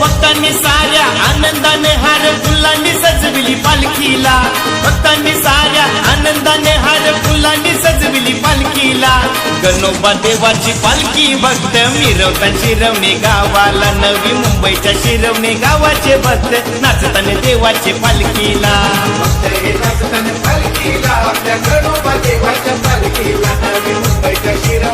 भक्तांनी साऱ्या आनंदाने हार फुलांनी सजविली पालखीला. भक्तांनी साऱ्या आनंदाने हार फुलांनी सजविली पालखीला. गणोबा देवाची पालखी भक्त मिरवता शिरवणे गावाला. नवी मुंबईच्या शिरवणे गावाचे भक्त नाचताने देवाचे पालखीला. हे पालखीला. आपल्या गणोबा देवाच्या पालखीला. नवी मुंबईच्या शिरवणे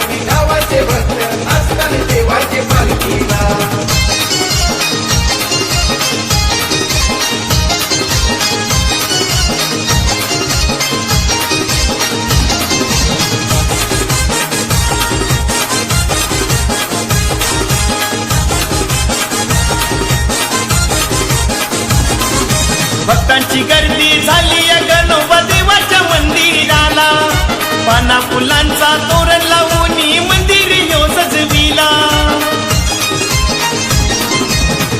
भक्तांची गर्दी झाली गणपतीवाच्या मंदिराला. पाना फुलांचा तोरण लावून मंदिर यो सजविला.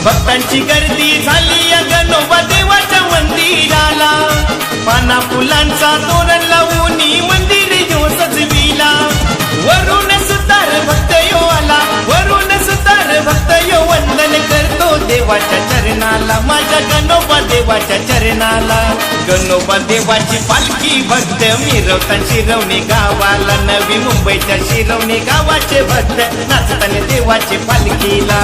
भक्तांची गर्दी झाली गणपतीवाच्या मंदिराला. पाना फुलांचा तोरण देवाच्या चरणाला माझ्या गणोबा देवाच्या चरणाला. गणोबा देवाची पालखी भक्त मिरवता शिरवणे गावाला. नवी मुंबईच्या शिरवणे गावाचे भक्त नाचताना देवाचे पालखीला.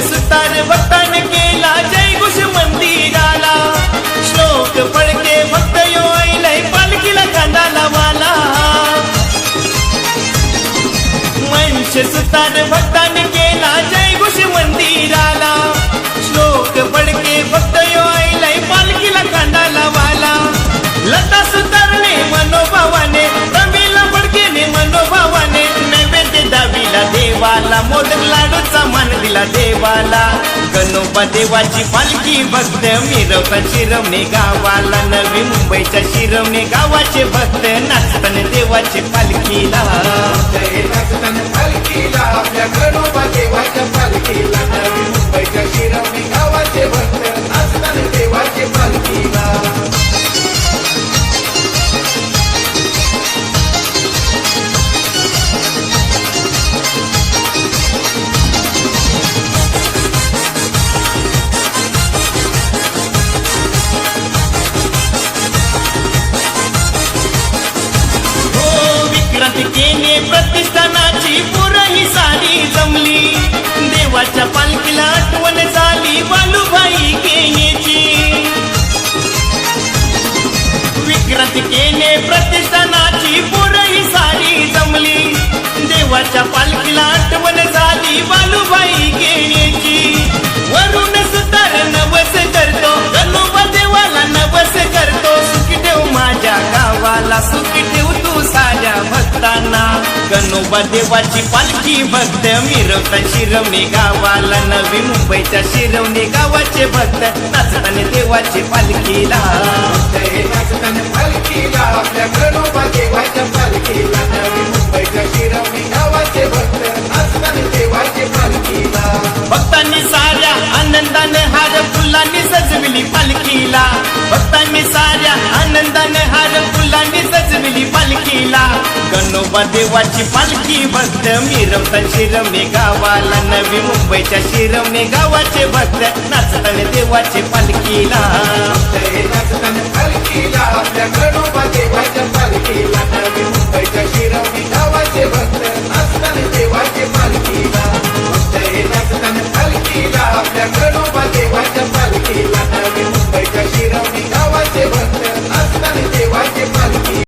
सुतार वतन केला जय घुष मंदिराला. श्लोक फडके भक्त यो ऐलय पालखीला खांदा वाला. मंच सुतार मोदक लाडूचा मान दिला देवाला. गणोबा देवाची पालखी भक्त मिरवता शिरवणे गावाला. नवी मुंबईच्या शिरवणे गावाचे भक्त नाचताना देवाचे पालखीला. हे पालखीला आपल्या गणोबा देवाच्या पालखीला. देवाची पालखी भक्त. मिरवता शिरवणे गावाला नवी मुंबईच्या शिरवणे गावाचे भक्त. नाचताना देवाची पालखीला. नाचताना पालखीला आपल्या गणोबा देवाच्या पालखीला नवी मुंबईच्या शिरवणी गावाचे भक्त. नाचताना देवाचे पालखीला. भक्तांनी साऱ्या आनंदाने हार फुलांनी सजविली पालखीला. भक्तांनी साऱ्या आनंदाने हार फुलांनी सजविली पालखीला. गणोबा देवाची पालखी भक्त मिरवता शिरवणे गावाला. नवी मुंबईच्या शिरवणे गावाचे भक्त नाचताने देवाचे पालखीला पालखीला.